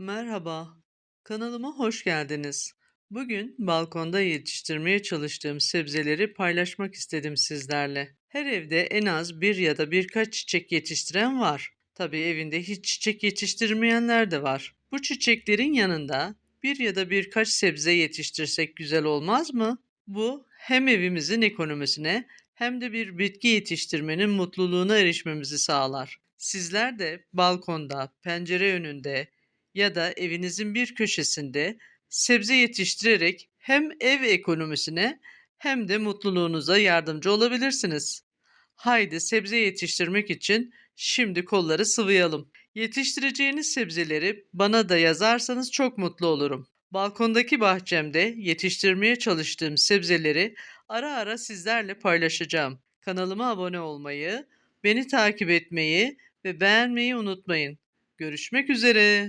Merhaba, kanalıma hoş geldiniz. Bugün balkonda yetiştirmeye çalıştığım sebzeleri paylaşmak istedim sizlerle. Her evde en az bir ya da birkaç çiçek yetiştiren var. Tabii evinde hiç çiçek yetiştirmeyenler de var. Bu çiçeklerin yanında bir ya da birkaç sebze yetiştirsek güzel olmaz mı? Bu hem evimizin ekonomisine hem de bir bitki yetiştirmenin mutluluğuna erişmemizi sağlar. Sizler de balkonda, pencere önünde ya da evinizin bir köşesinde sebze yetiştirerek hem ev ekonomisine hem de mutluluğunuza yardımcı olabilirsiniz. Haydi sebze yetiştirmek için şimdi kolları sıvayalım. Yetiştireceğiniz sebzeleri bana da yazarsanız çok mutlu olurum. Balkondaki bahçemde yetiştirmeye çalıştığım sebzeleri ara ara sizlerle paylaşacağım. Kanalıma abone olmayı, beni takip etmeyi ve beğenmeyi unutmayın. Görüşmek üzere.